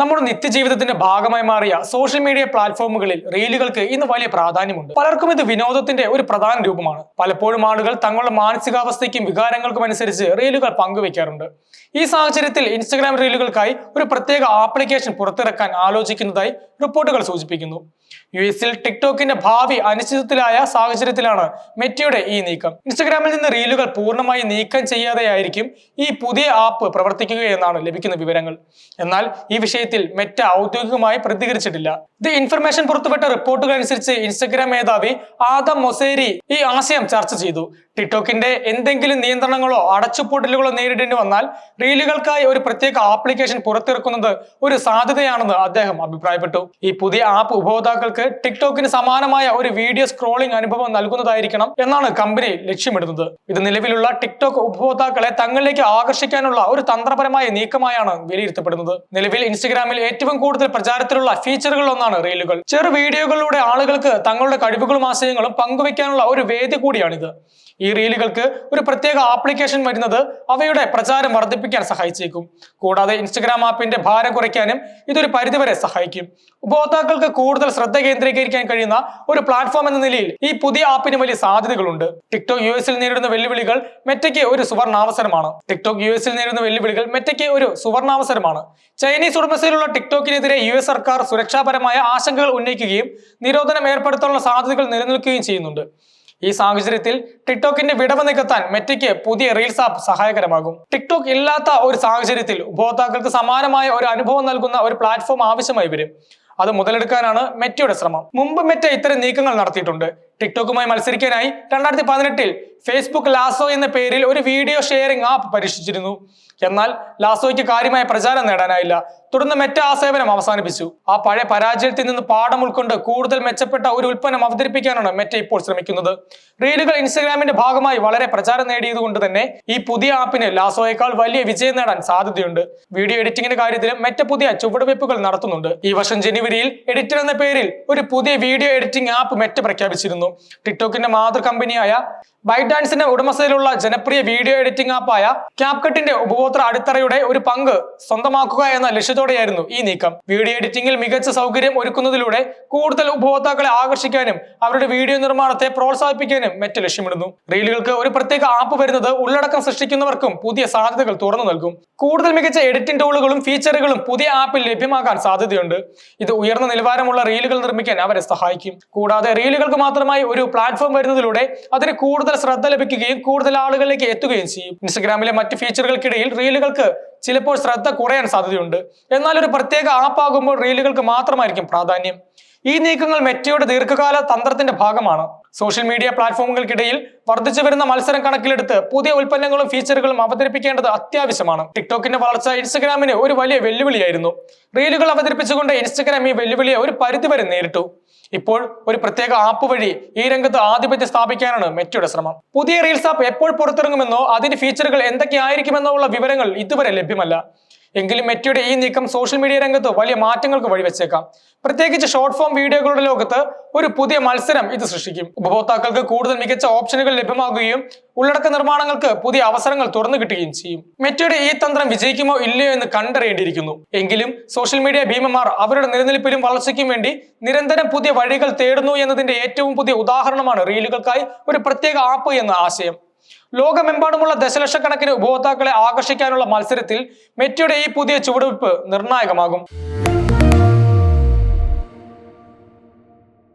നമ്മുടെ നിത്യജീവിതത്തിന്റെ ഭാഗമായി മാറിയ സോഷ്യൽ മീഡിയ പ്ലാറ്റ്ഫോമുകളിൽ റീലുകൾക്ക് ഇന്ന് വലിയ പ്രാധാന്യമുണ്ട്. പലർക്കും ഇത് വിനോദത്തിന്റെ ഒരു പ്രധാന രൂപമാണ്. പലപ്പോഴും ആളുകൾ തങ്ങളുടെ മാനസികാവസ്ഥയ്ക്കും വികാരങ്ങൾക്കും അനുസരിച്ച് റീലുകൾ പങ്കുവെക്കാറുണ്ട്. ഈ സാഹചര്യത്തിൽ ഇൻസ്റ്റഗ്രാം റീലുകൾക്കായി ഒരു പ്രത്യേക ആപ്ലിക്കേഷൻ പുറത്തിറക്കാൻ ആലോചിക്കുന്നതായി റിപ്പോർട്ടുകൾ സൂചിപ്പിക്കുന്നു. യു എസിൽ ടിക്ടോക്കിന്റെ ഭാവി അനിശ്ചിതത്തിലായ സാഹചര്യത്തിലാണ് മെറ്റയുടെ ഈ നീക്കം. ഇൻസ്റ്റഗ്രാമിൽ നിന്ന് റീലുകൾ പൂർണമായി നീക്കം ചെയ്യാതെയായിരിക്കും ഈ പുതിയ ആപ്പ് പ്രവർത്തിക്കുകയെന്നാണ് ലഭിക്കുന്ന വിവരങ്ങൾ. എന്നാൽ ഈ വിഷയത്തിൽ മെറ്റ ഔദ്യോഗികമായി പ്രതികരിച്ചിട്ടില്ല. ദി ഇൻഫർമേഷൻ പുറത്തുവിട്ട റിപ്പോർട്ടുകൾ അനുസരിച്ച് ഇൻസ്റ്റഗ്രാം മേധാവി ആദം മൊസേരി ഈ ആശയം ചർച്ച ചെയ്തു. ടിക്ടോക്കിന്റെ എന്തെങ്കിലും നിയന്ത്രണങ്ങളോ അടച്ചുപൂട്ടലുകളോ നേരിടേണ്ടി വന്നാൽ റീലുകൾക്കായി ഒരു പ്രത്യേക ആപ്ലിക്കേഷൻ പുറത്തിറക്കുന്നത് ഒരു സാധ്യതയാണെന്ന് അദ്ദേഹം അഭിപ്രായപ്പെട്ടു. ഈ പുതിയ ആപ്പ് ഉപഭോക്താക്കൾക്ക് ടിക്ടോക്കിന് സമാനമായ ഒരു വീഡിയോ സ്ക്രോളിംഗ് അനുഭവം നൽകുന്നതായിരിക്കണം എന്നാണ് കമ്പനി ലക്ഷ്യമിടുന്നത്. ഇത് നിലവിലുള്ള ടിക്ടോക്ക് ഉപഭോക്താക്കളെ തങ്ങളിലേക്ക് ആകർഷിക്കാനുള്ള ഒരു തന്ത്രപരമായ നീക്കമായാണ് വിലയിരുത്തപ്പെടുന്നത്. നിലവിൽ ഇൻസ്റ്റഗ്രാമിൽ ഏറ്റവും കൂടുതൽ പ്രചാരത്തിലുള്ള ഫീച്ചറുകളിൽ ഒന്നാണ് റീലുകൾ. ചെറു വീഡിയോകളിലൂടെ ആളുകൾക്ക് തങ്ങളുടെ കഴിവുകളും ആശയങ്ങളും പങ്കുവെക്കാനുള്ള ഒരു വേദി കൂടിയാണിത്. ഈ റീലുകൾക്ക് ഒരു പ്രത്യേക ആപ്ലിക്കേഷൻ വരുന്നത് അവയുടെ പ്രചാരം വർദ്ധിപ്പിക്കാൻ സഹായിച്ചേക്കും. കൂടാതെ ഇൻസ്റ്റഗ്രാം ആപ്പിന്റെ ഭാരം കുറയ്ക്കാനും ഇതൊരു പരിധിവരെ സഹായിക്കും. ഉപഭോക്താക്കൾക്ക് കൂടുതൽ ശ്രദ്ധ കേന്ദ്രീകരിക്കാൻ കഴിയുന്ന ഒരു പ്ലാറ്റ്ഫോം എന്ന നിലയിൽ ഈ പുതിയ ആപ്പിന് വലിയ സാധ്യതകളുണ്ട്. ടിക്ടോക്ക് യു എസിൽ നേരിടുന്ന വെല്ലുവിളികൾ മെറ്റയ്ക്ക് ഒരു സുവർണാവസരമാണ്. ടിക്ടോക്ക് യു എസിൽ നേരിടുന്ന വെല്ലുവിളികൾ മെറ്റയ്ക്ക് ഒരു സുവർണാവസരമാണ്. ചൈനീസ് ഉടമസ്ഥയിലുള്ള ടിക്ടോക്കിനെതിരെ യു എസ് സർക്കാർ സുരക്ഷാപരമായ ആശങ്കകൾ ഉന്നയിക്കുകയും നിരോധനം ഏർപ്പെടുത്താനുള്ള സാധ്യതകൾ നിലനിൽക്കുകയും ചെയ്യുന്നുണ്ട്. ഈ സാഹചര്യത്തിൽ ടിക്ടോക്കിന്റെ വിടവ് നികത്താൻ മെറ്റയ്ക്ക് പുതിയ റീൽസ് ആപ്പ് സഹായകരമാകും. ടിക്ടോക്ക് ഇല്ലാത്ത ഒരു സാഹചര്യത്തിൽ ഉപഭോക്താക്കൾക്ക് സമാനമായ ഒരു അനുഭവം നൽകുന്ന ഒരു പ്ലാറ്റ്ഫോം ആവശ്യമായി വരും. അത് മുതലെടുക്കാനാണ് മെറ്റയുടെ ശ്രമം. മുമ്പ് മെറ്റ ഇത്തരം നീക്കങ്ങൾ നടത്തിയിട്ടുണ്ട്. ടിക്ടോക്കുമായി മത്സരിക്കാനായി രണ്ടായിരത്തി പതിനെട്ടിൽ ഫേസ്ബുക്ക് ലാസോ എന്ന പേരിൽ ഒരു വീഡിയോ ഷെയറിംഗ് ആപ്പ് പരീക്ഷിച്ചിരുന്നു. എന്നാൽ ലാസോയ്ക്ക് കാര്യമായ പ്രചാരം നേടാനായില്ല. തുടർന്ന് മെറ്റ ആ സേവനം അവസാനിപ്പിച്ചു. ആ പഴയ പരാജയത്തിൽ നിന്ന് പാഠം ഉൾക്കൊണ്ട് കൂടുതൽ മെച്ചപ്പെട്ട ഒരു ഉൽപ്പന്നം അവതരിപ്പിക്കാനാണ് മെറ്റ ഇപ്പോൾ ശ്രമിക്കുന്നത്. റീലുകൾ ഇൻസ്റ്റഗ്രാമിന്റെ ഭാഗമായി വളരെ പ്രചാരം നേടിയതുകൊണ്ട് തന്നെ ഈ പുതിയ ആപ്പിന് ലാസോയേക്കാൾ വലിയ വിജയം നേടാൻ സാധ്യതയുണ്ട്. വീഡിയോ എഡിറ്റിംഗിന്റെ കാര്യത്തിലും മെറ്റ പുതിയ ചുവടുവയ്പ്പുകൾ നടത്തുന്നുണ്ട്. ഈ വർഷം ജനുവരിയിൽ എഡിറ്റർ എന്ന പേരിൽ ഒരു പുതിയ വീഡിയോ എഡിറ്റിംഗ് ആപ്പ് മെറ്റ പ്രഖ്യാപിച്ചിരുന്നു. ടിക്ടോക്കിന്റെ മാതൃ കമ്പനിയായ ബൈഡാൻസിന്റെ ഉടമസ്ഥയിലുള്ള ജനപ്രിയ വീഡിയോ എഡിറ്റിംഗ് ആപ്പായ ക്യാപ്കട്ടിന്റെ ഉപഭോക്തൃ അടിത്തറയുടെ ഒരു പങ്ക് സ്വന്തമാക്കുക എന്ന ലക്ഷ്യത്തോടെയായിരുന്നു ഈ നീക്കം. വീഡിയോ എഡിറ്റിംഗിൽ മികച്ച സൗകര്യം ഒരുക്കുന്നതിലൂടെ കൂടുതൽ ഉപഭോക്താക്കളെ ആകർഷിക്കാനും അവരുടെ വീഡിയോ നിർമ്മാണത്തെ പ്രോത്സാഹിപ്പിക്കാനും മറ്റു ലക്ഷ്യമിടുന്നു. റീലുകൾക്ക് ഒരു പ്രത്യേക ആപ്പ് വരുന്നത് ഉള്ളടക്കം സൃഷ്ടിക്കുന്നവർക്കും പുതിയ സാധ്യതകൾ തുറന്നു നൽകും. കൂടുതൽ മികച്ച എഡിറ്റിംഗ് ടൂളുകളും ഫീച്ചറുകളും പുതിയ ആപ്പിൽ ലഭ്യമാകാൻ സാധ്യതയുണ്ട്. ഇത് ഉയർന്ന നിലവാരമുള്ള റീലുകൾ നിർമ്മിക്കാൻ അവരെ സഹായിക്കും. കൂടാതെ റീലുകൾക്ക് മാത്രമായി ഒരു പ്ലാറ്റ്ഫോം വരുന്നതിലൂടെ അതിന് കൂടുതൽ ശ്രദ്ധ ലഭിക്കുകയും കൂടുതൽ ആളുകളിലേക്ക് എത്തുകയും ചെയ്യും. ഇൻസ്റ്റഗ്രാമിലെ മറ്റ് ഫീച്ചറുകൾക്കിടയിൽ റീലുകൾക്ക് ചിലപ്പോൾ ശ്രദ്ധ കുറയാൻ സാധ്യതയുണ്ട്. എന്നാൽ ഒരു പ്രത്യേക ആപ്പ് ആകുമ്പോൾ റീലുകൾക്ക് മാത്രമായിരിക്കും പ്രാധാന്യം. ഈ നീക്കങ്ങൾ മെറ്റയുടെ ദീർഘകാല തന്ത്രത്തിന്റെ ഭാഗമാണ്. സോഷ്യൽ മീഡിയ പ്ലാറ്റ്ഫോമുകൾക്കിടയിൽ വർദ്ധിച്ചു വരുന്ന മത്സരം കണക്കിലെടുത്ത് പുതിയ ഉൽപ്പന്നങ്ങളും ഫീച്ചറുകളും അവതരിപ്പിക്കേണ്ടത് അത്യാവശ്യമാണ്. ടിക്ടോക്കിന്റെ വളർച്ച ഇൻസ്റ്റഗ്രാമിന് ഒരു വലിയ വെല്ലുവിളിയായിരുന്നു. റീലുകൾ അവതരിപ്പിച്ചുകൊണ്ട് ഇൻസ്റ്റഗ്രാം ഈ വെല്ലുവിളിയെ ഒരു പരിധിവരെ നേരിട്ടു. ഇപ്പോൾ ഒരു പ്രത്യേക ആപ്പ് വഴി ഈ രംഗത്ത് ആധിപത്യം സ്ഥാപിക്കാനാണ് മെറ്റയുടെ ശ്രമം. പുതിയ റീൽസ് ആപ്പ് എപ്പോൾ പുറത്തിറങ്ങുമെന്നോ അതിന്റെ ഫീച്ചറുകൾ എന്തൊക്കെയായിരിക്കുമെന്നോ ഉള്ള വിവരങ്ങൾ ഇതുവരെ ലഭ്യമല്ല. എങ്കിലും മെറ്റിയുടെ ഈ നീക്കം സോഷ്യൽ മീഡിയ രംഗത്ത് വലിയ മാറ്റങ്ങൾക്ക് വഴിവെച്ചേക്കാം. പ്രത്യേകിച്ച് ഷോർട്ട് ഫോം വീഡിയോകളുടെ ലോകത്ത് ഒരു പുതിയ മത്സരം ഇത് സൃഷ്ടിക്കും. ഉപഭോക്താക്കൾക്ക് കൂടുതൽ മികച്ച ഓപ്ഷനുകൾ ലഭ്യമാകുകയും ഉള്ളടക്ക നിർമ്മാണങ്ങൾക്ക് പുതിയ അവസരങ്ങൾ തുറന്നു കിട്ടുകയും ചെയ്യും. മെറ്റയുടെ ഈ തന്ത്രം വിജയിക്കുമോ ഇല്ലയോ എന്ന് കണ്ടറിയേണ്ടിയിരിക്കുന്നു. എങ്കിലും സോഷ്യൽ മീഡിയ ഭീമന്മാർ അവരുടെ നിലനിൽപ്പിലും വളർച്ചയ്ക്കും വേണ്ടി നിരന്തരം പുതിയ വഴികൾ തേടുന്നു എന്നതിന്റെ ഏറ്റവും പുതിയ ഉദാഹരണമാണ് റീലുകൾക്കായി ഒരു പ്രത്യേക ആപ്പ് എന്ന ആശയം. ലോകമെമ്പാടുമുള്ള ദശലക്ഷക്കണക്കിന് ഉപഭോക്താക്കളെ ആകർഷിക്കാനുള്ള മത്സരത്തിൽ മെറ്റയുടെ ഈ പുതിയ ചുവടുവയ്പ് നിർണായകമാകും.